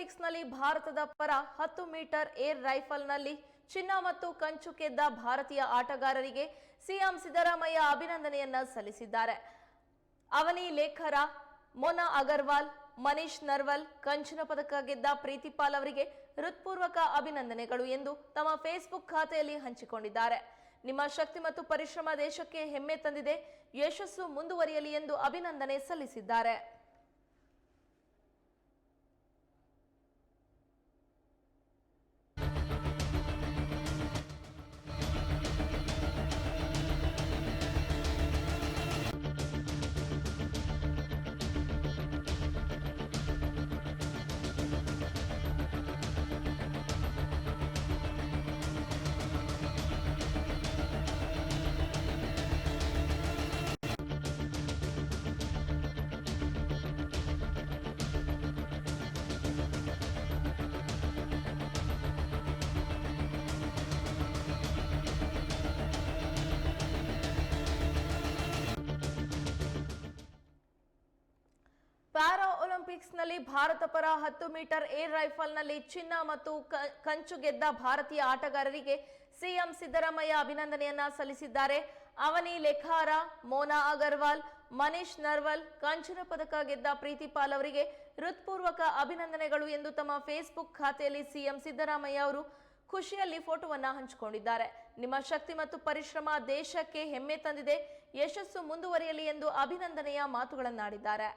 ಒಲಿಂಪಿಕ್ಸ್ನಲ್ಲಿ ಭಾರತದ ಪರ ಹತ್ತು ಮೀಟರ್ ಏರ್ ರೈಫಲ್ನಲ್ಲಿ ಚಿನ್ನ ಮತ್ತು ಕಂಚು ಗೆದ್ದ ಭಾರತೀಯ ಆಟಗಾರರಿಗೆ ಸಿಎಂ ಸಿದ್ದರಾಮಯ್ಯ ಅಭಿನಂದನೆಯನ್ನ ಸಲ್ಲಿಸಿದ್ದಾರೆ. ಅವನಿ ಲೇಖರ ಮೊನಾ ಅಗರ್ವಾಲ್, ಮನೀಶ್ ನರ್ವಲ್, ಕಂಚಿನ ಪದಕ ಗೆದ್ದ ಪ್ರೀತಿಪಾಲ್ ಅವರಿಗೆ ಹೃತ್ಪೂರ್ವಕ ಅಭಿನಂದನೆಗಳು ಎಂದು ತಮ್ಮ ಫೇಸ್ಬುಕ್ ಖಾತೆಯಲ್ಲಿ ಹಂಚಿಕೊಂಡಿದ್ದಾರೆ. ನಿಮ್ಮ ಶಕ್ತಿ ಮತ್ತು ಪರಿಶ್ರಮ ದೇಶಕ್ಕೆ ಹೆಮ್ಮೆ ತಂದಿದೆ. ಯಶಸ್ಸು ಮುಂದುವರಿಯಲಿ ಎಂದು ಅಭಿನಂದನೆ ಸಲ್ಲಿಸಿದ್ದಾರೆ. ಒಲಿಂಪಿಕ್ಸ್ನಲ್ಲಿ ಭಾರತ ಪರ ಹತ್ತು ಮೀಟರ್ ಏರ್ ರೈಫಲ್ನಲ್ಲಿ ಚಿನ್ನ ಮತ್ತು ಕಂಚು ಗೆದ್ದ ಭಾರತೀಯ ಆಟಗಾರರಿಗೆ ಸಿಎಂ ಸಿದ್ದರಾಮಯ್ಯ ಅಭಿನಂದನೆಯನ್ನ ಸಲ್ಲಿಸಿದ್ದಾರೆ. ಅವನಿ ಲೆಖಾರ, ಮೋನಾ ಅಗರ್ವಾಲ್, ಮನೀಶ್ ನರ್ವಲ್, ಕಂಚಿನ ಪದಕ ಗೆದ್ದ ಪ್ರೀತಿಪಾಲ್ ಅವರಿಗೆ ಹೃತ್ಪೂರ್ವಕ ಅಭಿನಂದನೆಗಳು ಎಂದು ತಮ್ಮ ಫೇಸ್ಬುಕ್ ಖಾತೆಯಲ್ಲಿ ಸಿಎಂ ಸಿದ್ದರಾಮಯ್ಯ ಅವರು ಖುಷಿಯಲ್ಲಿ ಫೋಟೋವನ್ನ ಹಂಚಿಕೊಂಡಿದ್ದಾರೆ. ನಿಮ್ಮ ಶಕ್ತಿ ಮತ್ತು ಪರಿಶ್ರಮ ದೇಶಕ್ಕೆ ಹೆಮ್ಮೆ ತಂದಿದೆ. ಯಶಸ್ಸು ಮುಂದುವರಿಯಲಿ ಎಂದು ಅಭಿನಂದನೆಯ ಮಾತುಗಳನ್ನಾಡಿದ್ದಾರೆ.